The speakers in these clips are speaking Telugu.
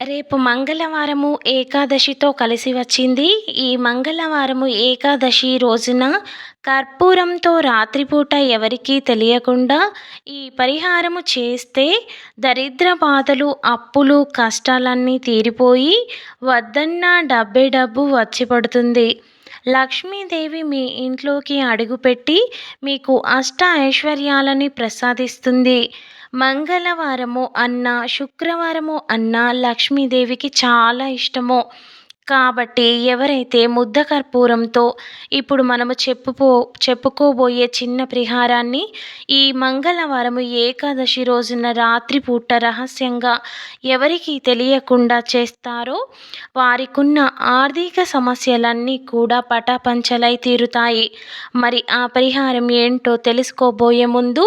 రేపు మంగళవారము ఏకాదశితో కలిసి వచ్చింది. ఈ మంగళవారము ఏకాదశి రోజున కర్పూరంతో రాత్రిపూట ఎవరికీ తెలియకుండా ఈ పరిహారము చేస్తే దరిద్ర బాధలు అప్పులు కష్టాలన్నీ తీరిపోయి వద్దన్న డబ్బే డబ్బు వచ్చి పడుతుంది. లక్ష్మీదేవి మీ ఇంట్లోకి అడుగుపెట్టి మీకు అష్ట ఐశ్వర్యాలని ప్రసాదిస్తుంది. మంగళవారము అన్నా శుక్రవారము అన్నా లక్ష్మీదేవికి చాలా ఇష్టము. కాబట్టి ఎవరైతే ముద్ద కర్పూరంతో ఇప్పుడు మనము చెప్పుకో చెప్పుకోబోయే చిన్న పరిహారాన్ని ఈ మంగళవారము ఏకాదశి రోజున రాత్రిపూట రహస్యంగా ఎవరికి తెలియకుండా చేస్తారో వారికున్న ఆర్థిక సమస్యలన్నీ కూడా పటాపంచలై తీరుతాయి. మరి ఆ పరిహారం ఏంటో తెలుసుకోబోయే ముందు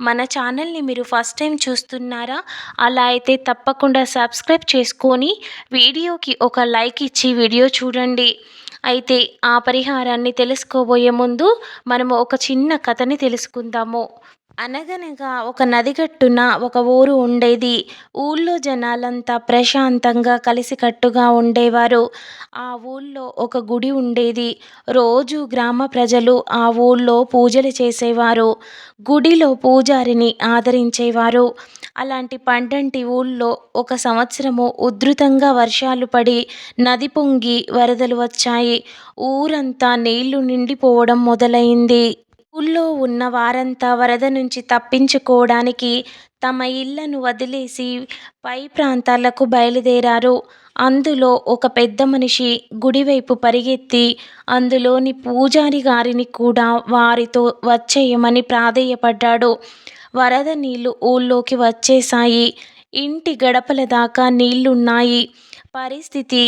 మన ఛానల్ని మీరు ఫస్ట్ టైం చూస్తున్నారా? అలా అయితే తప్పకుండా సబ్స్క్రైబ్ చేసుకొని వీడియోకి ఒక లైక్ ఇచ్చి వీడియో చూడండి. అయితే ఆ పరిహారాన్ని తెలుసుకోబోయే ముందు మనము ఒక చిన్న కథని తెలుసుకుందాము. అనగనగా ఒక నదిగట్టున ఒక ఊరు ఉండేది. ఊళ్ళో జనాలంతా ప్రశాంతంగా కలిసికట్టుగా ఉండేవారు. ఆ ఊళ్ళో ఒక గుడి ఉండేది. రోజు గ్రామ ప్రజలు ఆ ఊళ్ళో పూజలు చేసేవారు. గుడిలో పూజారిని ఆదరించేవారు. అలాంటి పండంటి ఊళ్ళో ఒక సంవత్సరము ఉధృతంగా వర్షాలు పడి నది పొంగి వరదలు వచ్చాయి. ఊరంతా నీళ్ళు నిండిపోవడం మొదలైంది. ఊళ్ళో ఉన్న వారంతా వరద నుంచి తప్పించుకోవడానికి తమ ఇళ్ళను వదిలేసి పై ప్రాంతాలకు బయలుదేరారు. అందులో ఒక పెద్ద మనిషి గుడివైపు పరిగెత్తి అందులోని పూజారి గారిని కూడా వారితో వచ్చేయమని ప్రాధేయపడ్డాడు. వరద నీళ్ళు ఊళ్ళోకి వచ్చేశాయి. ఇంటి గడపల దాకా నీళ్ళున్నాయి. పరిస్థితి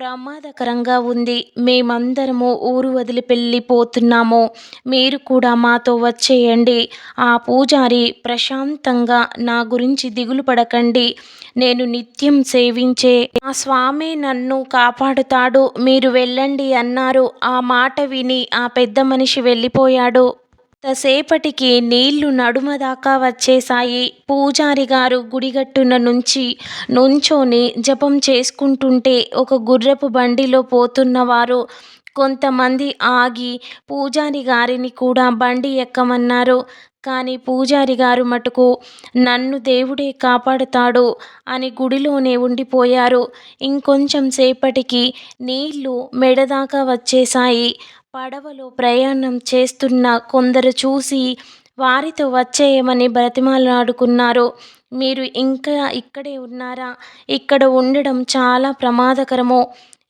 ప్రమాదకరంగా ఉంది. మేమందరము ఊరు వదిలి వెళ్ళిపోతున్నాము. మీరు కూడా మాతో వచ్చేయండి. ఆ పూజారి ప్రశాంతంగా నా గురించి దిగులు పడకండి. నేను నిత్యం సేవించే ఆ స్వామి నన్ను కాపాడుతాడు. మీరు వెళ్ళండి అన్నారు. ఆ మాట విని ఆ పెద్ద మనిషి వెళ్ళిపోయాడు. కొంతసేపటికి నీళ్ళు నడుమ దాకా వచ్చేశాయి. పూజారి గారు గుడిగట్టున నుంచి నుంచొని జపం చేసుకుంటుంటే ఒక గుర్రపు బండిలో పోతున్నవారు కొంతమంది ఆగి పూజారి గారిని కూడా బండి ఎక్కమన్నారు. కానీ పూజారి గారు మటుకు నన్ను దేవుడే కాపాడుతాడు అని గుడిలోనే ఉండిపోయారు. ఇంకొంచెం సేపటికి నీళ్ళు మెడదాకా వచ్చేశాయి. పడవలో ప్రయాణం చేస్తున్న కొందరు చూసి వారితో వచ్చేయమని బ్రతిమాలాడుకున్నారు. మీరు ఇంకా ఇక్కడే ఉన్నారా? ఇక్కడ ఉండడం చాలా ప్రమాదకరము?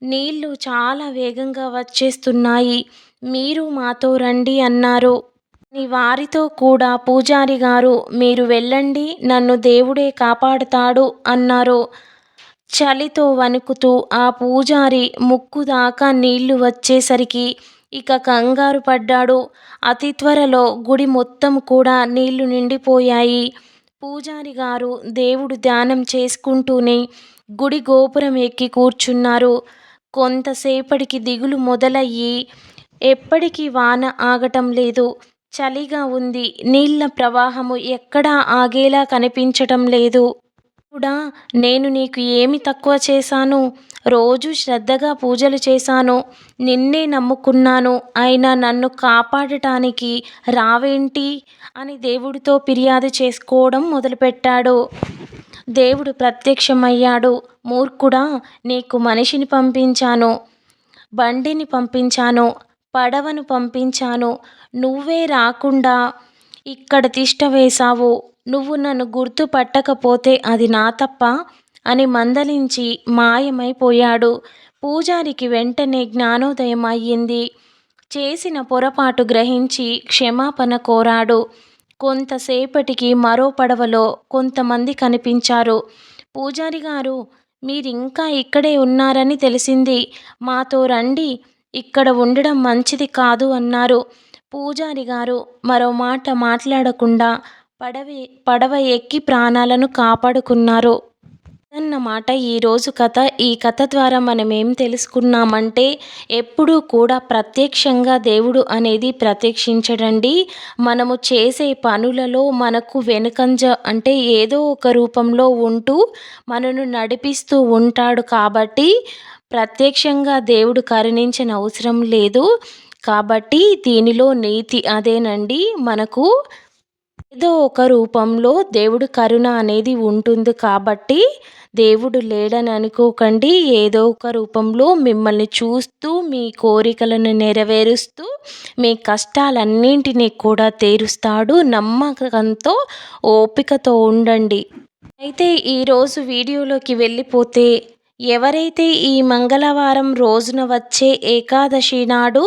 నీళ్ళు చాలా వేగంగా వచ్చేస్తున్నాయి. మీరు మాతో రండి అన్నారు. నీ వారితో కూడా పూజారి గారు మీరు వెళ్ళండి నన్ను దేవుడే కాపాడుతాడు అన్నారు. చలితో వణుకుతూ ఆ పూజారి ముక్కు దాకా నీళ్ళు వచ్చేసరికి ఇక కంగారు పడ్డాడు. అతి త్వరలో గుడి మొత్తం కూడా నీళ్ళు నిండిపోయాయి. పూజారి గారు దేవుడు ధ్యానం చేసుకుంటూనే గుడి గోపురం ఎక్కి కూర్చున్నారు. కొంతసేపటికి దిగులు మొదలయ్యి ఎప్పటికీ వాన ఆగటం లేదు. చలిగా ఉంది. నీళ్ళ ప్రవాహము ఎక్కడా ఆగేలా కనిపించటం లేదు. కూడా నేను నీకు ఏమి తక్కువ చేశాను? రోజు శ్రద్ధగా పూజలు చేశాను. నిన్నే నమ్ముకున్నాను. అయినా నన్ను కాపాడటానికి రావేంటి? అని దేవుడితో ఫిర్యాదు చేసుకోవడం మొదలుపెట్టాడు. దేవుడు ప్రత్యక్షమయ్యాడు. మూర్ఖుడా నీకు మనిషిని పంపించాను. బండిని పంపించాను. పడవను పంపించాను. నువ్వే రాకుండా ఇక్కడ తిష్ట వేశావు. నువ్వు నన్ను గుర్తు పట్టకపోతే అది నా తప్ప అని మందలించి మాయమైపోయాడు. పూజారికి వెంటనే జ్ఞానోదయం అయ్యింది. చేసిన పొరపాటు గ్రహించి క్షమాపణ కోరాడు. కొంతసేపటికి మరో పడవలో కొంతమంది కనిపించారు. పూజారి గారు మీరింకా ఇక్కడే ఉన్నారని తెలిసింది. మాతో రండి. ఇక్కడ ఉండడం మంచిది కాదు అన్నారు. పూజారి గారు మరో మాట మాట్లాడకుండా పడవ పడవ ఎక్కి ప్రాణాలను కాపాడుకున్నారు. అన్నమాట ఈరోజు కథ ఈ కథ ద్వారా మనం ఏం తెలుసుకున్నామంటే ఎప్పుడూ కూడా ప్రత్యక్షంగా దేవుడు అనేది ప్రత్యక్షించడండి. మనము చేసే పనులలో మనకు వెనుకంజ అంటే ఏదో ఒక రూపంలో ఉంటూ మనను నడిపిస్తూ ఉంటాడు కాబట్టి ప్రత్యక్షంగా దేవుడు కరుణించిన అవసరం లేదు. కాబట్టి దీనిలో నీతి అదేనండి. మనకు ఏదో ఒక రూపంలో దేవుడు కరుణ అనేది ఉంటుంది కాబట్టి దేవుడు లేడని అనుకోకండి. ఏదో ఒక రూపంలో మిమ్మల్ని చూస్తూ మీ కోరికలను నెరవేరుస్తూ మీ కష్టాలన్నింటినీ కూడా తీరుస్తాడు. నమ్మకంతో ఓపికతో ఉండండి. అయితే ఈరోజు వీడియోలోకి వెళ్ళిపోతే ఎవరైతే ఈ మంగళవారం రోజున వచ్చే ఏకాదశి నాడు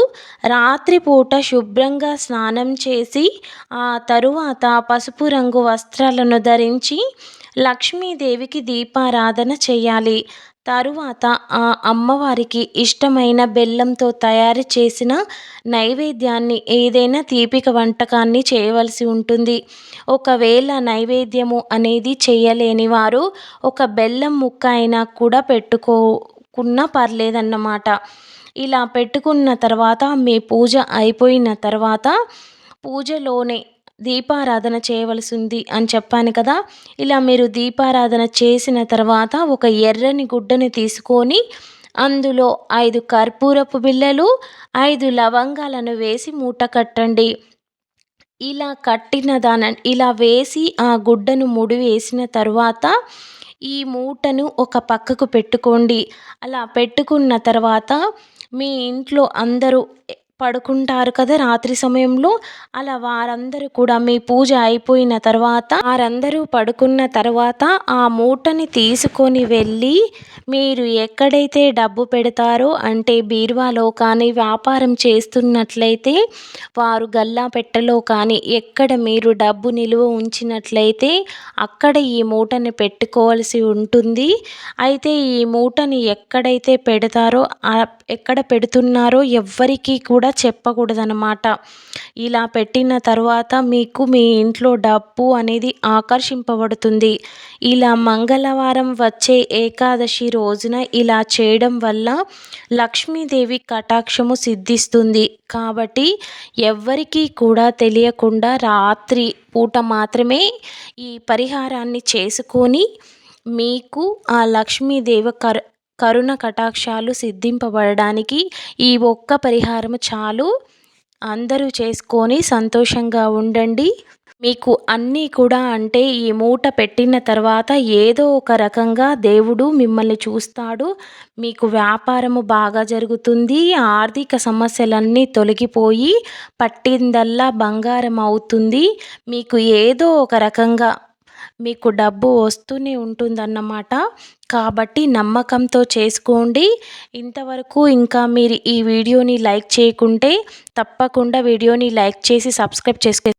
రాత్రిపూట శుభ్రంగా స్నానం చేసి ఆ తరువాత పసుపు రంగు వస్త్రాలను ధరించి లక్ష్మీదేవికి దీపారాధన చేయాలి. తరువాత ఆ అమ్మవారికి ఇష్టమైన బెల్లంతో తయారు చేసిన నైవేద్యాన్ని ఏదైనా తీపిక వంటకాన్ని చేయవలసి ఉంటుంది. ఒకవేళ నైవేద్యము అనేది చేయలేని వారు ఒక బెల్లం ముక్క అయినా కూడా పెట్టుకోకున్నా పర్లేదన్నమాట. ఇలా పెట్టుకున్న తర్వాత మీ పూజ అయిపోయిన తర్వాత పూజలోనే దీపారాధన చేయవలసింది అని చెప్పాను కదా. ఇలా మీరు దీపారాధన చేసిన తర్వాత ఒక ఎర్రని గుడ్డని తీసుకొని అందులో ఐదు కర్పూరపు బిళ్ళలు ఐదు లవంగాలను వేసి మూట కట్టండి. ఇలా కట్టిన దాని ఇలా వేసి ఆ గుడ్డను ముడి వేసిన తర్వాత ఈ మూటను ఒక పక్కకు పెట్టుకోండి. అలా పెట్టుకున్న తర్వాత మీ ఇంట్లో అందరూ పడుకుంటారు కదా రాత్రి సమయంలో. అలా వారందరూ కూడా మీ పూజ అయిపోయిన తర్వాత వారందరూ పడుకున్న తర్వాత ఆ మూటని తీసుకొని వెళ్ళి మీరు ఎక్కడైతే డబ్బు పెడతారో అంటే బీరువాలో కానీ వ్యాపారం చేస్తున్నట్లయితే వారు గల్లా పెట్టలో కానీ ఎక్కడ మీరు డబ్బు నిలువ ఉంచినట్లయితే అక్కడ ఈ మూటని పెట్టుకోవాల్సి ఉంటుంది. అయితే ఈ మూటని ఎక్కడైతే పెడతారో ఎక్కడ పెడుతున్నారో ఎవ్వరికీ కూడా చెప్పకూడదనమాట ఇలా పెట్టిన తర్వాత మీకు మీ ఇంట్లో డబ్బు అనేది ఆకర్షింపబడుతుంది. ఇలా మంగళవారం వచ్చే ఏకాదశి రోజున ఇలా చేయడం వల్ల లక్ష్మీదేవి కటాక్షము సిద్ధిస్తుంది. కాబట్టి ఎవ్వరికీ కూడా తెలియకుండా రాత్రి పూట మాత్రమే ఈ పరిహారాన్ని చేసుకొని మీకు ఆ లక్ష్మీదేవి కర కరుణ కటాక్షాలు సిద్ధింపబడడానికి ఈ ఒక్క పరిహారం చాలు. అందరూ చేసుకొని సంతోషంగా ఉండండి. మీకు అన్నీ కూడా అంటే ఈ మూట పెట్టిన తర్వాత ఏదో ఒక రకంగా దేవుడు మిమ్మల్ని చూస్తాడు. మీకు వ్యాపారము బాగా జరుగుతుంది. ఆర్థిక సమస్యలన్నీ తొలగిపోయి పట్టిందల్లా బంగారం అవుతుంది. మీకు ఏదో ఒక రకంగా మీకు డబ్బు వస్తూనే ఉంటుందన్నమాట. కాబట్టి నమ్మకంతో చేసుకోండి. ఇంతవరకు ఇంకా మీరు ఈ వీడియోని లైక్ చేయకుంటే తప్పకుండా వీడియోని లైక్ చేసి సబ్స్క్రైబ్ చేసుకో